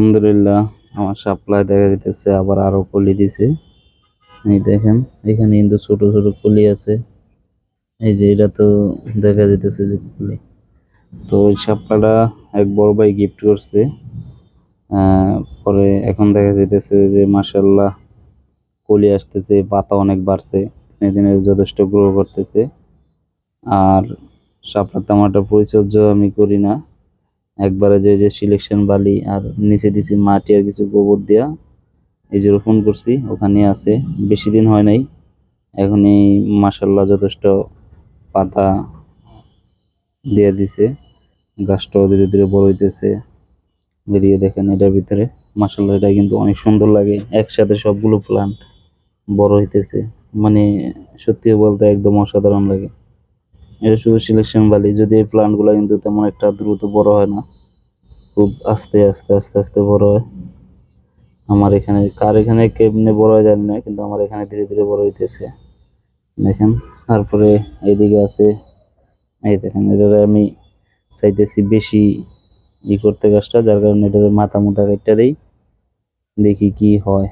আলহামদুলিল্লাহ, আমার সাপ্লাই দেখা দিতেছে, আবার আরও কলি দিছে। এই দেখেন, এখানে কিন্তু ছোট ছোট কলি আছে। এই যে এটা তো দেখা যাইতেছে যে কলি। তো ওই সাপলাটা এক বড় ভাই গিফট করছে। পরে এখন দেখা যাইতেছে যে মাসাল্লাহ কলি আসতেছে, পাতা অনেক বাড়ছে দিনে দিনে যথেষ্ট গ্রো করতেছে। আর শাপলা তামাটার পরিচর্যা আমি করি না। একবারে যে যে সিলেকশন বালি আর নিচে দিছি মাটি আর কিছু গোবর দেওয়া এই যে রোপণ করছি, ওখানে আছে, বেশি দিন হয় নাই। এখনই মাসাল্লাহ যথেষ্ট পাতা দিয়ে দিছে। গাছটাও ধীরে ধীরে বড় হইতেছে। বেরিয়ে দেখেন এটার ভিতরে। মাসাল্লাহ এটা কিন্তু অনেক সুন্দর লাগে। একসাথে সবগুলো প্লান্ট বড় হইতেছে। মানে সত্যি বলতে একদম অসাধারণ লাগে। এটা শুধু সিলেকশন বালি যদি এই প্লান্টগুলো কিন্তু তেমন একটা দ্রুত বড় হয় না, খুব আস্তে আস্তে আস্তে আস্তে বড় হয়। আমার এখানে, কার এখানে কেমনে বড় হয় জানি না, কিন্তু আমার এখানে ধীরে ধীরে বড় হইতেছে। দেখেন, তারপরে এইদিকে আছে, এই দেখেন, এটারে আমি চাইতেছি বেশি ই করতে গাছটা, যার কারণে এটারে মাথা মুথা কেটে দেই, দেখি কি হয়।